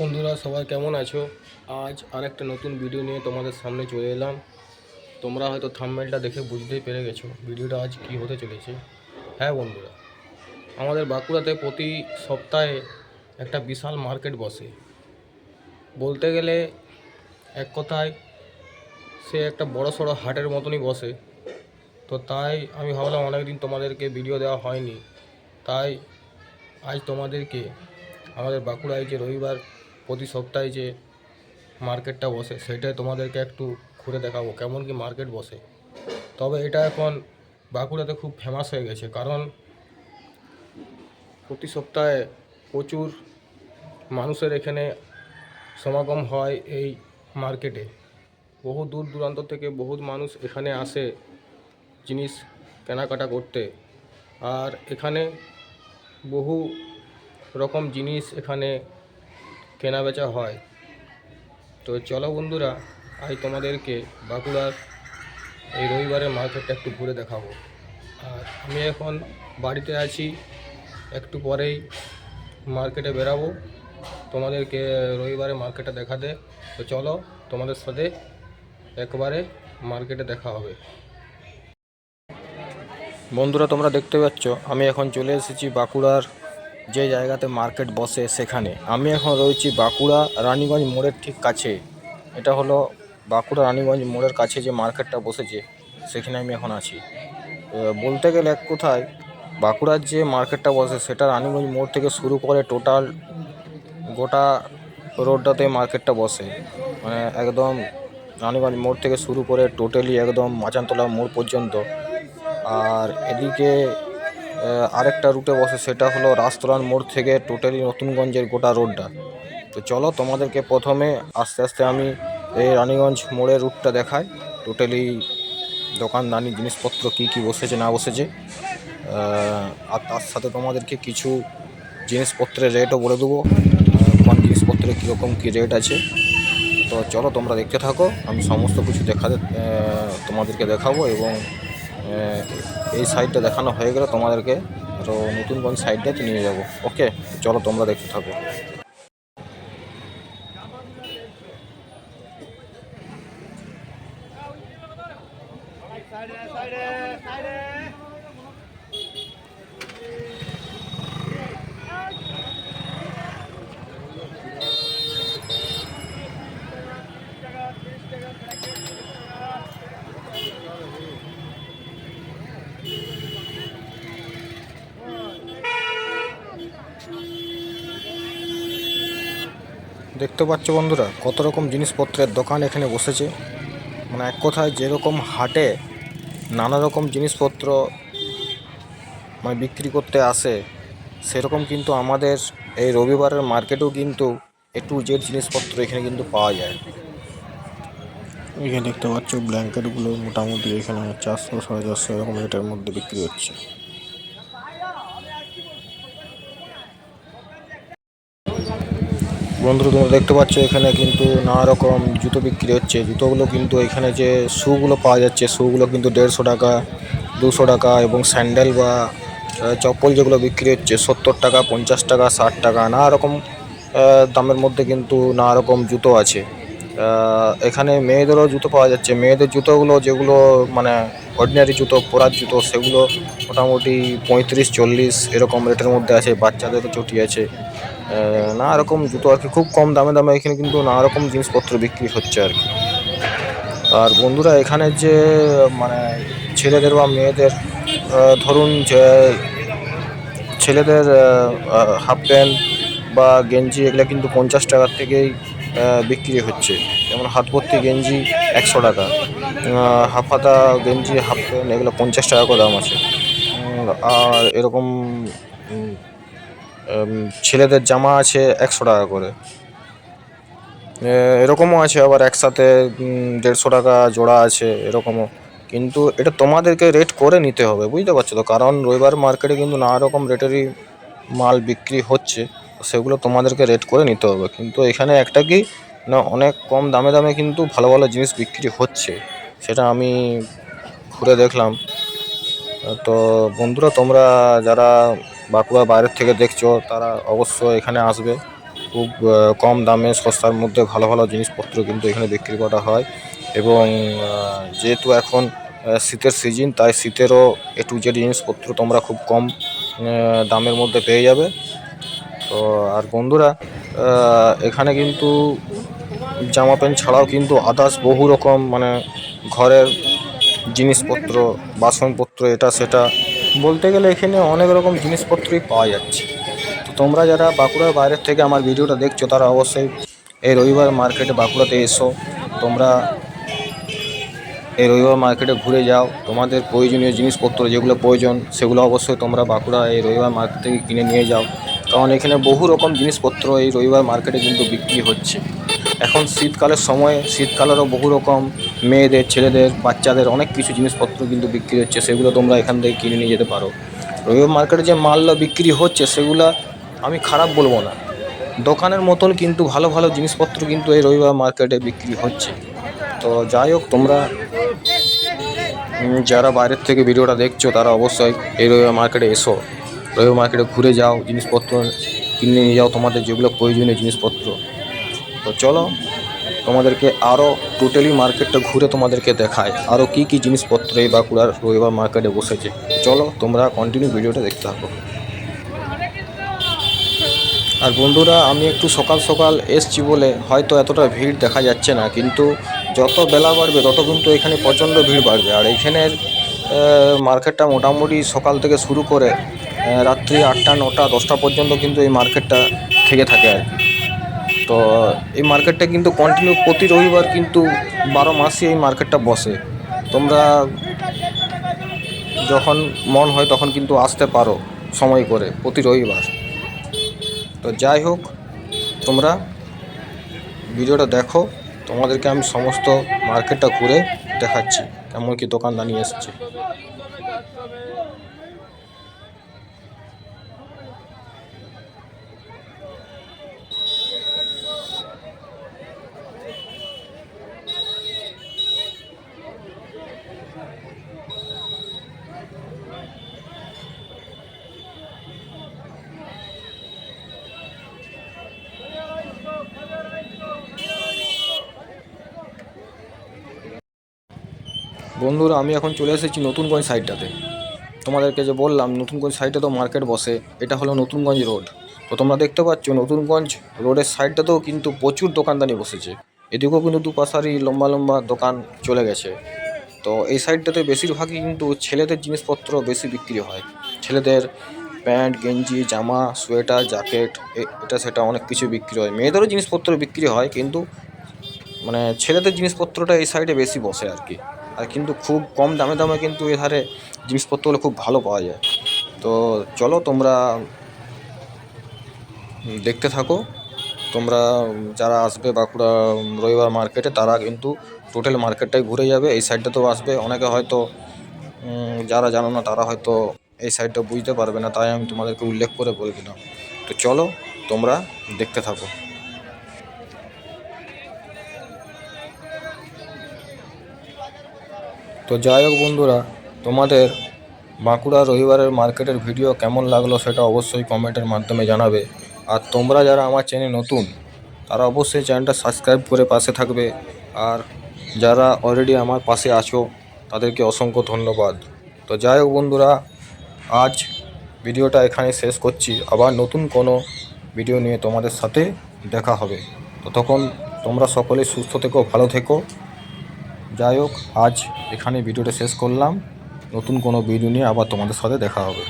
বন্ধুরা, সবাই কেমন আছো? আজ আরেকটা নতুন ভিডিও নিয়ে তোমাদের সামনে চলে এলাম। তোমরা হয়তো থাম্বনেলটা দেখে বুঝতেই পেরে গেছো ভিডিওটা আজ কী হতে চলেছে। হ্যাঁ বন্ধুরা, আমাদের বাঁকুড়াতে প্রতি সপ্তাহে একটা বিশাল মার্কেট বসে। বলতে গেলে এক কথায় সে একটা বড় সড়ো হাটের মতনই বসে। তো তাই আমি ভাবলাম অনেকদিন তোমাদেরকে ভিডিও দেওয়া হয়নি। তাই আজ তোমাদেরকে আমাদের বাঁকুড়ায় যে রবিবার প্রতি সপ্তাহে যে মার্কেটটা বসে, সেটাই তোমাদেরকে একটু ঘুরে দেখাবো কেমন কি মার্কেট বসে। তবে এটা এখন বাঁকুড়াতে খুব ফেমাস হয়ে গেছে, কারণ প্রতি সপ্তাহে প্রচুর মানুষের এখানে সমাগম হয় এই মার্কেটে। বহু দূর দূরান্ত থেকে বহুত মানুষ এখানে আসে জিনিস কেনাকাটা করতে। আর এখানে বহু রকম জিনিস এখানে কেনা বেচা হয়। তো চলো বন্ধুরা, আজ তোমাদেরকে বাঁকুড়ার এই রবিবারের মার্কেটটা একটু ঘুরে দেখাবো। আর আমি এখন বাড়িতে আছি, একটু পরেই মার্কেটে বেরাবো। তোমাদেরকে রবিবারে মার্কেটে দেখাতে। তো চলো তোমাদের সাথে একবারে মার্কেটে দেখা হবে। বন্ধুরা, তোমরা দেখতে পাচ্ছ, আমি এখন চলে এসেছি বাঁকুড়ার যে জায়গাতে মার্কেট বসে সেখানে। আমি এখন রয়েছি বাঁকুড়া রানীগঞ্জ মোড়ের ঠিক কাছে। এটা হলো বাঁকুড়া রানীগঞ্জ মোড়ের কাছে যে মার্কেটটা বসেছে, সেখানে আমি এখন আছি। বলতে গেলে এক কোথায়, বাঁকুড়ার যে মার্কেটটা বসে, সেটা রানীগঞ্জ মোড় থেকে শুরু করে টোটাল গোটা রোডটাতে মার্কেটটা বসে। মানে একদম রানীগঞ্জ মোড় থেকে শুরু করে টোটালি একদম মাচানতলা মোড় পর্যন্ত। আর এদিকে আরেকটা রুটে বসে, সেটা হলো রাস্তলান মোড় থেকে টোটালি নতুনগঞ্জের গোটা রোডটা তো চলো তোমাদেরকে প্রথমে আস্তে আস্তে আমি এই রানীগঞ্জ মোড়ের রুটটা দেখাই। টোটালি দোকানদানি জিনিসপত্র কী কী বসেছে, না বসেছে। আর তার সাথে তোমাদেরকে কিছু জিনিসপত্রের রেটও বলে দেবো। কোন জিনিসপত্রের কীরকম কী রেট আছে। তো চলো তোমরা দেখতে থাকো, আমি সমস্ত কিছু দেখাতে তোমাদেরকে দেখাবো এবং এই সাইডটা দেখানো হয়ে গেলে তোমাদেরকে আরও নতুন কোন সাইডটাতে নিয়ে যাব। ওকে চলো তোমরা দেখতে থাকো। দেখতে পাচ্ছ বন্ধুরা, কত রকম জিনিসপত্রের দোকান এখানে বসেছে। মানে এক কথায় যেরকম হাটে নানা রকম জিনিসপত্র মানে বিক্রি করতে আসে, সেরকম কিন্তু আমাদের এই রবিবারের মার্কেটেও কিন্তু একটু জেড জিনিসপত্র এখানে কিন্তু পাওয়া যায়। এখানে দেখতে পাচ্ছ ব্ল্যাঙ্কেটগুলো মোটামুটি এখানে চারশো সাড়ে চারশো এরকম রেটের মধ্যে বিক্রি হচ্ছে। বন্ধুরা তোমরা দেখতে পাচ্ছ এখানে কিন্তু নানা রকম জুতো বিক্রি হচ্ছে। জুতোগুলো কিন্তু এখানে যে শুগুলো পাওয়া যাচ্ছে, শুগুলো কিন্তু দেড়শো টাকা, দুশো টাকা এবং স্যান্ডেল বা চপ্পল যেগুলো বিক্রি হচ্ছে, সত্তর টাকা, পঞ্চাশ টাকা, ষাট টাকা নানা রকম দামের মধ্যে কিন্তু নানা রকম জুতো আছে। এখানে মেয়েদেরও জুতো পাওয়া যাচ্ছে। মেয়েদের জুতোগুলো যেগুলো মানে অর্ডিনারি জুতো, পরার জুতো, সেগুলো মোটামুটি পঁয়ত্রিশ, চল্লিশ, এরকম রেটের মধ্যে আছে। বাচ্চাদেরও চটি আছে। নানা রকম জুতো আর কি, খুব কম দামে দামে এখানে কিন্তু নানা রকম জিনিসপত্র বিক্রি হচ্ছে আর কি। আর বন্ধুরা, এখানে যে মানে ছেলেদের বা মেয়েদের ধরুন যে, ছেলেদের হাফ প্যান্ট বা গেঞ্জি, এগুলো কিন্তু পঞ্চাশ টাকার থেকেই বিক্রি হচ্ছে। যেমন হাত ভর্তি গেঞ্জি একশো টাকা হাফ হাতা গেঞ্জি, হাফ প্যান্ট, এগুলো পঞ্চাশ টাকা করে দাম আছে। আর এরকম ছেলেদের জামা আছে একশো টাকা করে। এরকমও আছে আবার একসাথে দেড়শো টাকা জোড়া আছে, এরকমও। কিন্তু এটা তোমাদেরকে রেট করে নিতে হবে, বুঝতে পারছ তো? কারণ রবিবার মার্কেটে কিন্তু নানা রকম রেটেরই মাল বিক্রি হচ্ছে, সেগুলো তোমাদেরকে রেট করে নিতে হবে। কিন্তু এখানে একটা কি, না, অনেক কম দামে দামে কিন্তু ভালো ভালো জিনিস বিক্রি হচ্ছে, সেটা আমি ঘুরে দেখলাম। তো বন্ধুরা, তোমরা যারা বাঁকুড়া বাইরের থেকে দেখছ, তারা অবশ্যই এখানে আসবে। খুব কম দামে সস্তার মধ্যে ভালো ভালো জিনিসপত্র কিন্তু এখানে বিক্রি করা হয়। এবং যেহেতু এখন শীতের সিজন তাই শীতেরও এ টু জেড জিনিসপত্র তোমরা খুব কম দামের মধ্যে পেয়ে যাবে। তো, আর বন্ধুরা এখানে কিন্তু জামা প্যান্ট ছাড়াও কিন্তু আদার্স বহু রকম মানে ঘরের জিনিসপত্র, বাসনপত্র, এটা সেটা বলতে গেলে এখানে অনেক রকম জিনিসপত্রই পাওয়া যাচ্ছে। তো তোমরা যারা বাঁকুড়ার বাইরের থেকে আমার ভিডিওটা দেখছ, তারা অবশ্যই এই রবিবার মার্কেটে বাঁকুড়াতে এসো। তোমরা এই রবিবার মার্কেটে ঘুরে যাও। তোমাদের প্রয়োজনীয় জিনিসপত্র যেগুলো প্রয়োজন, সেগুলো অবশ্যই তোমরা বাঁকুড়া এই রবিবার মার্কেট থেকে কিনে নিয়ে যাও। কারণ এখানে বহু রকম জিনিসপত্র এই রবিবার মার্কেটে কিন্তু বিক্রি হচ্ছে। এখন শীতকালের সময়ে, শীতকালেরও বহু রকম মেয়েদের, ছেলেদের, বাচ্চাদের অনেক কিছু জিনিসপত্র কিন্তু বিক্রি হচ্ছে, সেগুলো তোমরা এখান থেকে কিনে নিয়ে যেতে পারো। রবিবার মার্কেটে যে মালটা বিক্রি হচ্ছে, সেগুলো আমি খারাপ বলব না। দোকানের মতন কিন্তু ভালো ভালো জিনিসপত্র কিন্তু এই রবিবার মার্কেটে বিক্রি হচ্ছে। তো যাই হোক, তোমরা যারা বাইরের থেকে ভিডিওটা দেখছ, তারা অবশ্যই এই রবিবার মার্কেটে এসো। রবিবার মার্কেটে ঘুরে যাও, জিনিসপত্র কিনে নিয়ে যাও, তোমাদের যেগুলো প্রয়োজনীয় জিনিসপত্র। চলো তোমাদেরকে আরও টোটালি মার্কেটটা ঘুরে তোমাদেরকে দেখায় আরও কী কী জিনিসপত্র এই বাঁকুড়ার রবিবার মার্কেটে বসেছে। চলো তোমরা কন্টিনিউ ভিডিওটা দেখতে থাকো। আর বন্ধুরা আমি একটু সকাল সকাল এসছি বলে হয়তো এতটা ভিড় দেখা যাচ্ছে না কিন্তু যত বেলা বাড়বে তত কিন্তু এখানে প্রচণ্ড ভিড় বাড়বে। আর এইখানের আহ, মার্কেটটা মোটামুটি সকাল থেকে শুরু করে রাত্রি আটটা নটা দশটা পর্যন্ত কিন্তু এই মার্কেটটা থেকে থাকে আর কি। তো এই মার্কেটটা কিন্তু কন্টিনিউ প্রতি রবিবার কিন্তু বারো মাসই এই মার্কেটটা বসে। তোমরা যখন মন হয় তখন কিন্তু আসতে পারো সময় করে প্রতি রবিবার। তো যাই হোক, তোমরা ভিডিওটা দেখো, তোমাদেরকে আমি সমস্ত মার্কেটটা ঘুরে দেখাচ্ছি, কেমন কি দোকানদানি এসছে। বন্ধুরা, আমি এখন চলে এসেছি নতুনগঞ্জ সাইডটাতে। তোমাদেরকে যে বললাম নতুনগঞ্জ সাইডে তো মার্কেট বসে, এটা হলো নতুনগঞ্জ রোড। তো তোমরা দেখতে পাচ্ছ নতুনগঞ্জ রোডের সাইডটাতেও কিন্তু প্রচুর দোকানদানি বসেছে। এদিকেও কিন্তু দুপাশারই লম্বা লম্বা দোকান চলে গেছে। তো এই সাইডটাতে বেশিরভাগই কিন্তু ছেলেদের জিনিসপত্র বেশি বিক্রি হয়। ছেলেদের প্যান্ট, গেঞ্জি, জামা, সোয়েটার, জ্যাকেট এটা সেটা অনেক কিছু বিক্রি হয়। মেয়েদেরও জিনিসপত্র বিক্রি হয়, কিন্তু মানে ছেলেদের জিনিসপত্রটা এই সাইডে বেশি বসে আর কি। আর কিন্তু খুব কম দামে দামে কিন্তু এধারে জিনিসপত্রগুলো খুব ভালো পাওয়া যায়। তো চলো তোমরা দেখতে থাকো। তোমরা যারা আসবে বাঁকুড়া রবিবার মার্কেটে, তারা কিন্তু টোটাল মার্কেটটাই ঘুরে যাবে। এই সাইডটা তো আসবে। অনেকে হয়তো যারা জানো না, তারা হয়তো এই সাইডটা বুঝতে পারবে না। তাই আমি তোমাদেরকে উল্লেখ করে বলে না তো চলো তোমরা দেখতে থাকো। তো যাই হোক বন্ধুরা, তোমাদের বাঁকুড়া রবিবারের মার্কেটের ভিডিও কেমন লাগল সেটা অবশ্যই কমেন্টের মাধ্যমে জানাবে। আর তোমরা যারা আমার চ্যানেল নতুন, তারা অবশ্যই চ্যানেলটা সাবস্ক্রাইব করে পাশে থাকবে। আর যারা অলরেডি আমার পাশে আছো, তাদেরকে অসংখ্য ধন্যবাদ। তো যাই হোক বন্ধুরা, আজ ভিডিওটা এখানে শেষ করছি। আবার নতুন কোনো ভিডিও নিয়ে তোমাদের সাথে দেখা হবে। ততক্ষণ তোমরা সকলে সুস্থ থেকো, ভালো থেকো। যাই হোক আজ এখানে ভিডিওটা শেষ করলাম। নতুন কোনো ভিডিও নিয়ে আবার তোমাদের সাথে দেখা হবে।